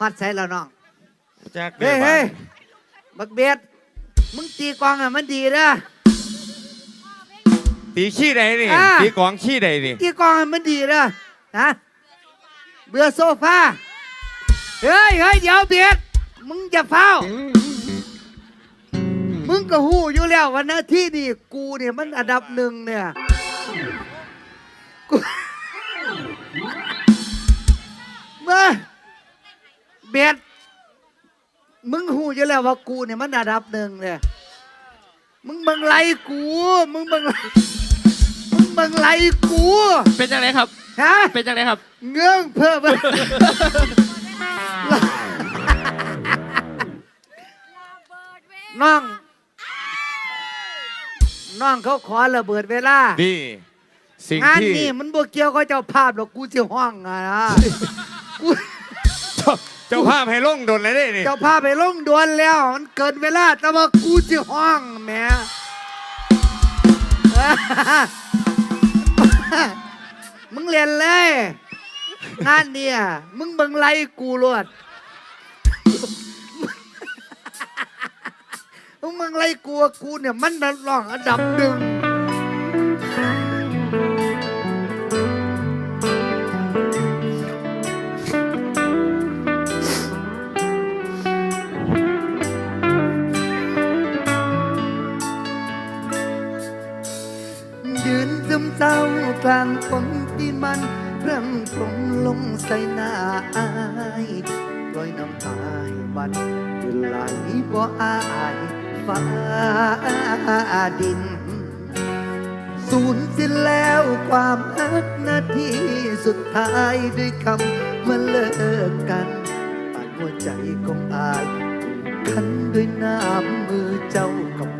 ฮอดใส่แล้วน้องจากเฮ้ยเฮ้ยบักเบียดมึงตีกลองอะมันดีนะ ตีขี้ใดนี่อ่า ตีกลองขี้ใดนี่ตีกลองอะมันดีนะนะเบื่อโซฟาเฮ้ยเฮ้ยเดี๋ยวเบียดมึงจะเฝ้า มึงก็หู้อยู่แล้ววันหน้าที่นี่กูเนี่ยมันอันดับหนึ่งเนี่ยกู เบียดมึงหู้อยู่แล้วว่ากูเนี่ยมันอันดับหนึ่งเนี่ยมึงบังไลกู มึงบังไลมึงบังไลกู เป็นจังไรครับ ฮะ เป็นจังไรครับ เงื่องเพิ่มน้องน้องเขาขอระเบิดเวลา นี่ สิ่งงานที่นี่มันบ่เกี่ยวกับเจ้าภาพหรอกกูจะห้องอะนะกู เจ้าภาพให้ลงโดนเลยได้นี่เจ้าภาพไปลงดวนแล้ว มันเกินเวลาแต่ว่ากูจะห้องแหม่ มึงเรียนเลยงานเนี่ยมึงเบิ่งไล่กูรวดมึงเบิ่งไล่กูว่ากูเนี่ย มันนักร้องอันดับหนึ่ง ยืนซึมเศร้ากลางฝนที่มันเริ่มตรงลงใส่หน้าอายปล่อยน้ำตาให้มันเวลานี้บ่อายฟ้าดิน สูญสิ้นแล้วความรักนาทีสุดท้ายด้วยคำว่าเลิกกันปานหัวใจของอายคันด้วยน้ำมือเจ้ากับ